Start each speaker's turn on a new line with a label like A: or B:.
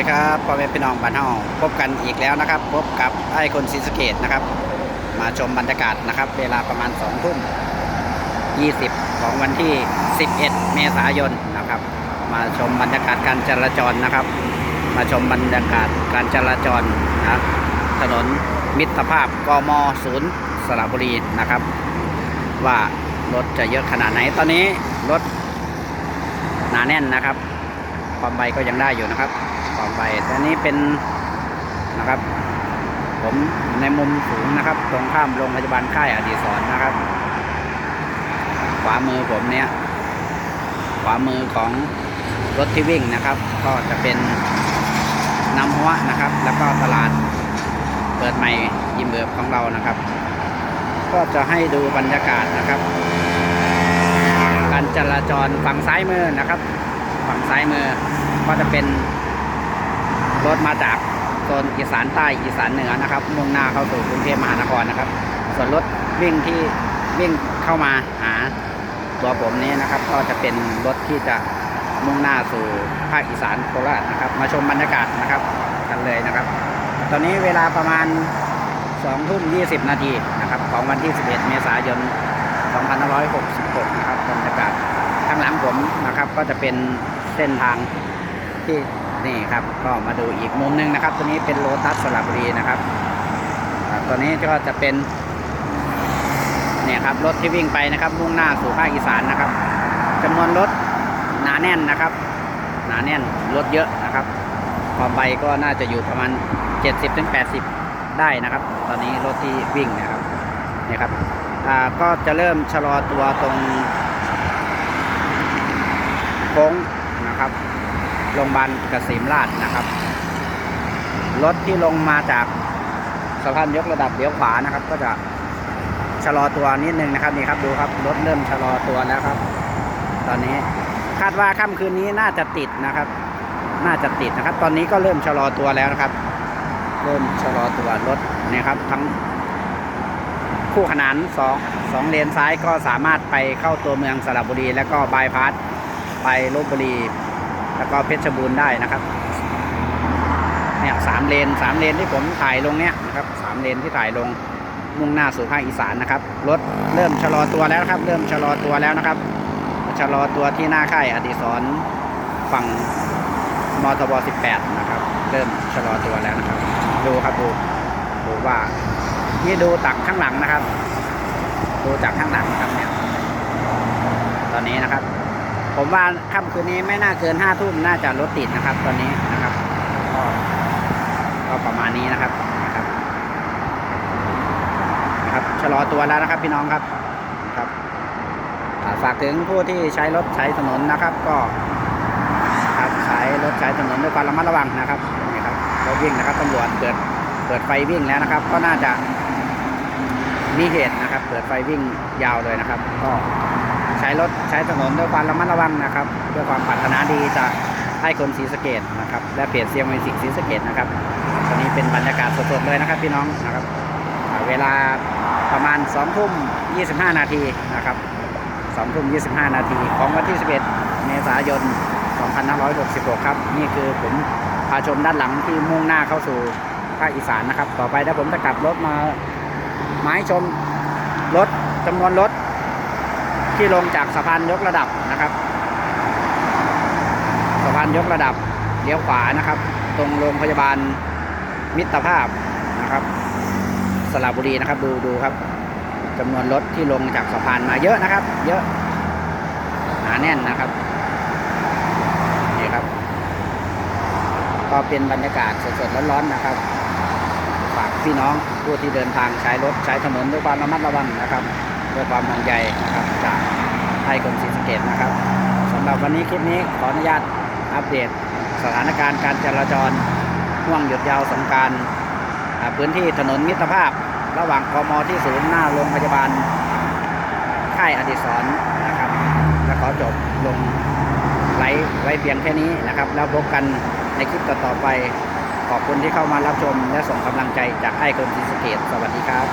A: ดีครับพ่อแม่พี่น้องบ้านเฮาพบกันอีกแล้วนะครับ พบกับไอ้คนศรีสะเกดนะครับ มาชมบรรยากาศนะครับ เวลาประมาณ2ทุ่ม20 ของวันที่ 11 เมษายนนะครับ มาชมบรรยากาศการจราจรนะครับ มาชมบรรยากาศการจราจรนะครับถนนมิตรภาพกมศูนย์สระบุรีนะครับ ว่ารถจะเยอะขนาดไหนตอนนี้รถหนาแน่นนะครับความใบก็ยังได้อยู่นะครับ ความใบแต่อันนี้เป็นนะครับ ผมในมุมสูงนะครับ ตรงข้ามโรงพยาบาลค่ายอดีศรนะครับ ขวามือผมเนี่ย ขวามือของรถที่วิ่งนะครับ ก็จะเป็นน้ำหัวนะครับ แล้วก็ตลาดเปิดใหม่ยิมเบิบของเรานะครับ ก็จะให้ดูบรรยากาศนะครับ การจราจรฝั่งซ้ายมือนะครับ ฝั่งซ้ายมือก็จะเป็น รถมาจากโซนอีสานใต้อีสานเหนือนะครับ มุ่งหน้าเข้าสู่กรุงเทพมหานครนะครับ ส่วนรถวิ่งที่วิ่งเข้ามาหาตัวผมนี้นะครับ ก็จะเป็นรถที่จะมุ่งหน้าสู่ภาคอีสานโคราชนะครับ มาชมบรรยากาศนะครับกันเลยนะครับ ตอนนี้เวลาประมาณ2ทุ่ม20 นาทีนะครับ ของวันที่ 11 เมษายน 2566 นะครับบรรยากาศข้างหลังผมนะครับ ก็จะเป็นเส้นทางที่ นี่ครับก็มาดูอีกมุมหนึงนะครับ ตัวนี้เป็นโลตัสสระบุรีนะครับตัวนี้ก็จะเป็นเนี่ยครับรถที่วิ่งไปนะครับมุ่งหน้าสู่ภาคอีสานนะครับจำนวนรถหนาแน่นนะครับ หนาแน่นรถเยอะนะครับความใบก็น่าจะอยู่ประมาณ 70-80 ได้นะครับ ตอนนี้รถที่วิ่งนะครับเนี่ยครับก็จะเริ่มชะลอตัวตรงโค้งนะครับ โรงพยาบาลเกษมราชนะครับ รถที่ลงมาจากสะพานยกระดับเลี้ยวขวานะครับ ก็จะชะลอตัวนิดนึงนะครับนี่ครับดูครับรถเริ่มชะลอตัวแล้วครับ ตอนนี้คาดว่าค่ำคืนนี้น่าจะติดนะครับ น่าจะติดนะครับ ตอนนี้ก็เริ่มชะลอตัวแล้วนะครับ เริ่มชะลอตัวรถนี่ครับ ทั้งคู่ขนานสองสองเลนซ้ายก็สามารถไปเข้าตัวเมืองสระบุรี แล้วก็บายพาสไปลบบุรี แล้วก็เพชรบูรณ์ได้นะครับเนี่ยสามเลนสามเลนที่ผมถ่ายลงเนี่ยนะครับสามเลนที่ถ่ายลงมุ่งหน้าสู่ภาคอีสานนะครับรถเริ่มชะลอตัวแล้วนะครับ เริ่มชะลอตัวแล้วนะครับชะลอตัวที่หน้าค่ายอดิศรฝั่งมทบ 18 นะครับ เริ่มชะลอตัวแล้วนะครับ ดูครับดูดูว่านี่ดูตักข้างหลังนะครับ ดูจากข้างหลังครับเนี่ยตอนนี้นะครับ ผมว่าค่ำคืนนี้ไม่น่าเกินห้าทุ่มน่าจะรถติดนะครับ ตอนนี้นะครับก็ก็ประมาณนี้นะครับนะครับนะครับชะลอตัวแล้วนะครับ พี่น้องครับครับฝากถึงผู้ที่ใช้รถใช้ถนนนะครับ ก็ครับใช้รถใช้ถนนด้วยความระมัดระวังนะครับนี่ครับรถวิ่งนะครับตำรวจเปิดเปิดไฟวิ่งแล้วนะครับ ก็น่าจะมีเหตุนะครับ เปิดไฟวิ่งยาวเลยนะครับ ก็ รถใช้ถนนด้วยความระมัดระวังนะครับด้วยความปรารถนาดีจะให้คนศรีสเกดนะครับและเพจเซียงมิวสิกศรีสเกดนะครับตอนนี้เป็นบรรยากาศสดๆเลยนะครับพี่น้องนะครับเวลาประมาณ2ทุ่ม25 นาทีนะครับ2ทุ่ม25 นาทีของวันที่ 11 เมษายน 2566 ครับ นี่คือผมพาชมด้านหลังที่มุ่งหน้าเข้าสู่ภาคอีสานนะครับ ต่อไปถ้าผมจะกลับรถมามาให้ชมรถจำนวนรถ ที่ลงจากสะพานยกระดับนะครับสะพานยกระดับเลี้ยวขวานะครับ ตรงโรงพยาบาลมิตรภาพนะครับ สระบุรีนะครับ ดูดูครับจำนวนรถที่ลงจากสะพานมาเยอะนะครับ เยอะหนาแน่นนะครับนี่ครับ ก็เป็นบรรยากาศสดๆร้อนๆนะครับฝากพี่น้องผู้ที่เดินทางใช้รถใช้ถนนด้วยความระมัดระวังนะครับ ด้วยความห่วงใยนะครับจากไทยกรมศรีสเกดนะครับสำหรับวันนี้คลิปนี้ขออนุญาตอัปเดตสถานการณ์การจราจรห่วงหยุดยาวสงการพื้นที่ถนนมิตรภาพ ระหว่างกมที่ศูนย์หน้าโรงพยาบาลค่ายอดิศรนะครับและขอจบลงไลฟ์ไว้เพียงแค่นี้นะครับ แล้วพบกันในคลิปต่อๆไป ขอบคุณที่เข้ามารับชม และส่งกำลังใจจากไอ้คนศรีสเกดสวัสดีครับ